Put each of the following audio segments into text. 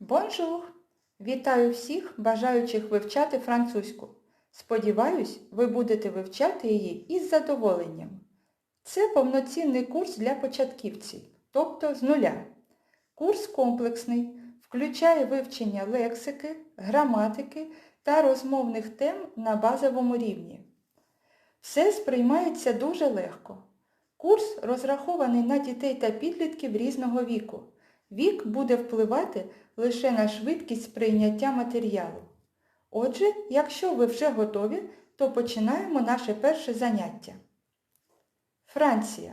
Бонжур! Вітаю всіх, бажаючих вивчати французьку. Сподіваюсь, ви будете вивчати її із задоволенням. Це повноцінний курс для початківців, тобто з нуля. Курс комплексний, включає вивчення лексики, граматики та розмовних тем на базовому рівні. Все сприймається дуже легко. Курс розрахований на дітей та підлітків різного віку. Вік буде впливати лише на швидкість сприйняття матеріалу. Отже, якщо ви вже готові, то починаємо наше перше заняття. Франція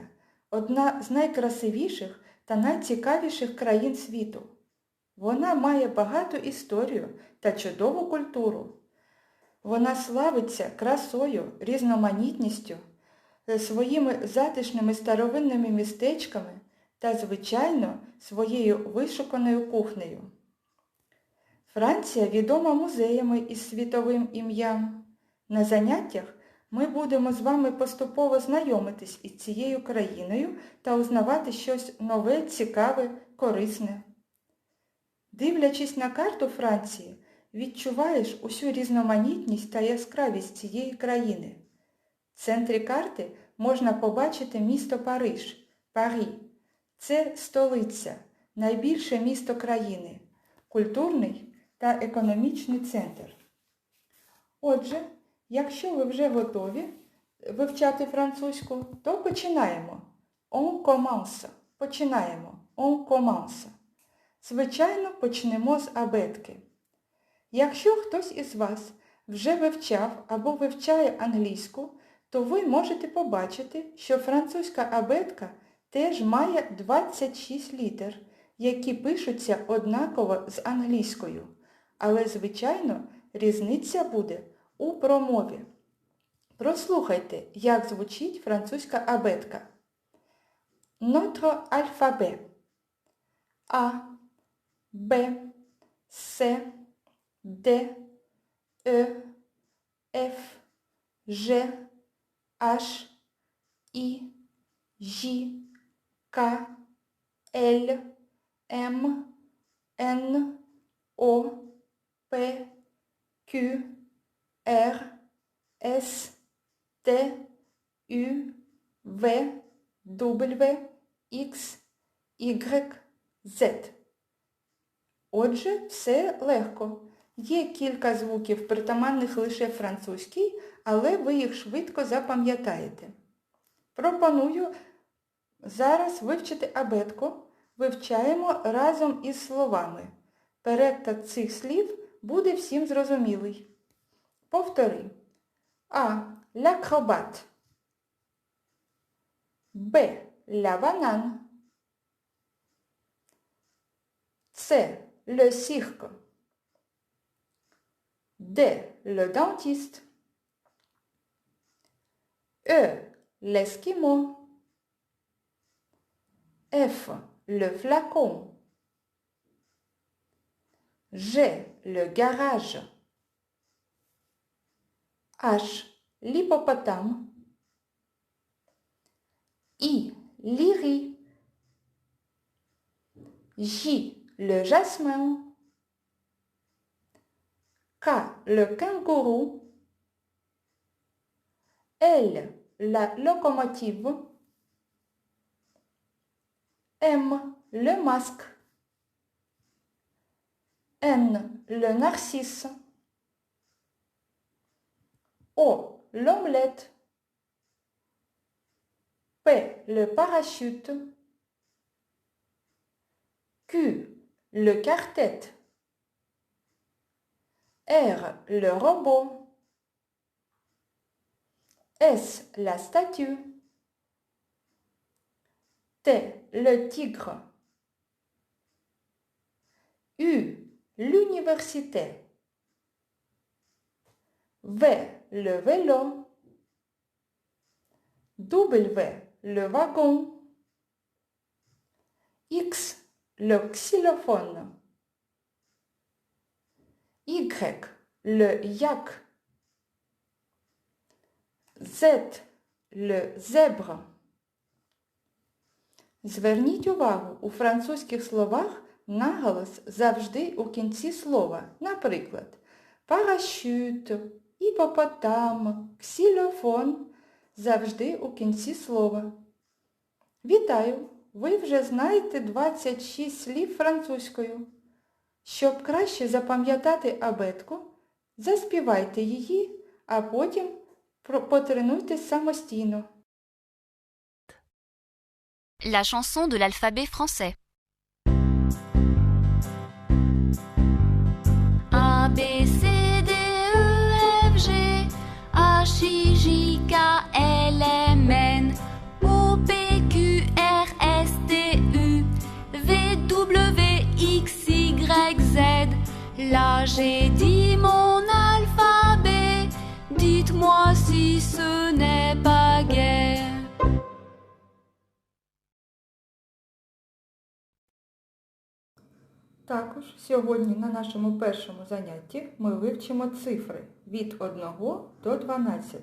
одна з найкрасивіших та найцікавіших країн світу. Вона має багату історію та чудову культуру. Вона славиться красою, різноманітністю, е, своїми затишними старовинними містечками та, звичайно, своєю вишуканою кухнею. Франція відома музеями із світовим ім'ям. На заняттях ми будемо з вами поступово знайомитись із цією країною та узнавати щось нове, цікаве, корисне. Дивлячись на карту Франції, відчуваєш усю різноманітність та яскравість цієї країни. В центрі карти можна побачити місто Париж, Парі. Це столиця, найбільше місто країни, культурний та економічний центр. Отже, якщо ви вже готові вивчати французьку, то починаємо. On commence. Починаємо. On commence. Звичайно, почнемо з абетки. Якщо хтось із вас вже вивчав або вивчає англійську, то ви можете побачити, що французька абетка теж має 26 літер, які пишуться однаково з англійською. Але, звичайно, різниця буде у промові. Прослухайте, як звучить французька абетка. Notre alphabet. А, Б, С, Д, Е, Ф, Ж, H, I, J, К, Л, М, Н, О, П, Q, R, S, T, U, V, W, X, Y, Z. Отже, все легко. Є кілька звуків, притаманних лише французькій, але ви їх швидко запам'ятаєте. Пропоную зараз вивчити абетку. Вивчаємо разом із словами. Переклад цих слів буде всім зрозумілий. Повтори. А. L'acrobate. Б. La banane. С. Le cirque. D. Le dentiste. E. L'esquimau. F. Le flacon. G. Le garage. H. L'hippopotame. I. L'iris. J. Le jasmin. K. Le kangourou. L. La locomotive. M. Le masque. N. Le narcisse. O. L'omelette. P. Le parachute. Q. Le cartette. R. Le robot. S. La statue. T. Le tigre. U. L'université. V. Le vélo. W. Le wagon. X. Le xylophone. Y. Le yak. Z. Le zèbre. Зверніть увагу, у французьких словах наголос завжди у кінці слова. Наприклад, парашют, іпопотам, ксилофон завжди у кінці слова. Вітаю! Ви вже знаєте 26 слів французькою. Щоб краще запам'ятати абетку, заспівайте її, а потім потренуйтесь самостійно. La chanson de l'alphabet français. A, B, C, D, E, F, G, H, I, J, K, L, M, N, O, P, Q, R, S, T, U, V, W, X, Y, Z. Là, j'ai dit mon alphabet. Dites-moi si ce n'est Також сьогодні на нашому першому занятті ми вивчимо цифри від 1 до 12.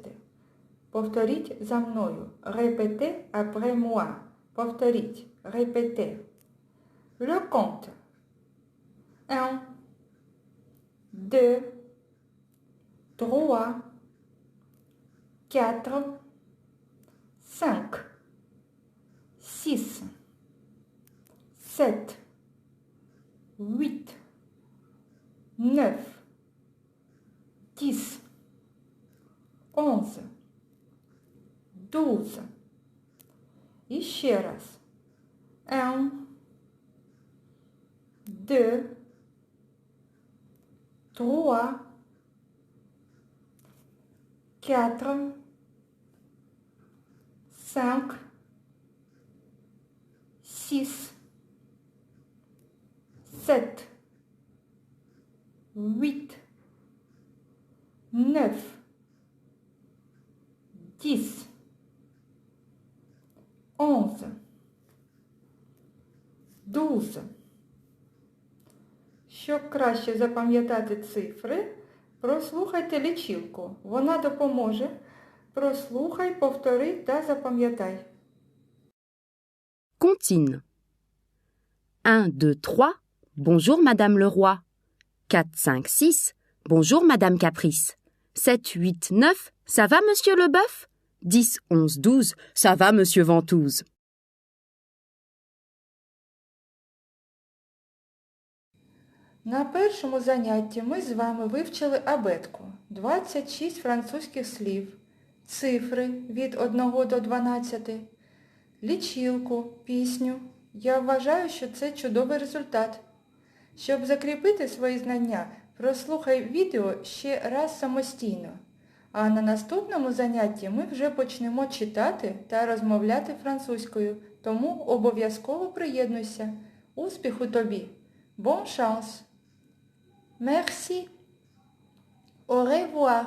Повторіть за мною. Répétez après moi. Повторіть. Répétez. Le compte. 1, 2, 3, 4, 5, 6, 7, 8, 9, 10, 11, 12. І ще раз. Un, deux, trois, quatre, cinq, six, sept, huit, neuf, dix, onze, douze. Щоб краще запам'ятати цифри, прослухайте лічилку. Вона допоможе. Прослухай, повтори та запам'ятай. Comptine. 1, 2, 3. Bonjour Madame le Roi. 4, 5, 6. Bonjour Madame Caprice. 7, 8, 9. Ça va Monsieur le Bœuf 10, 11, 12. Ça va Monsieur Ventouse. На першому занятті ми з вами вивчили абетку, 26 французьких слів, цифри від 1 до 12, лічилку, пісню. Я вважаю, що це чудовий результат. Щоб закріпити свої знання, прослухай відео ще раз самостійно. А на наступному занятті ми вже почнемо читати та розмовляти французькою, тому обов'язково приєднуйся. Успіху тобі! Bon chance! Merci. Au revoir.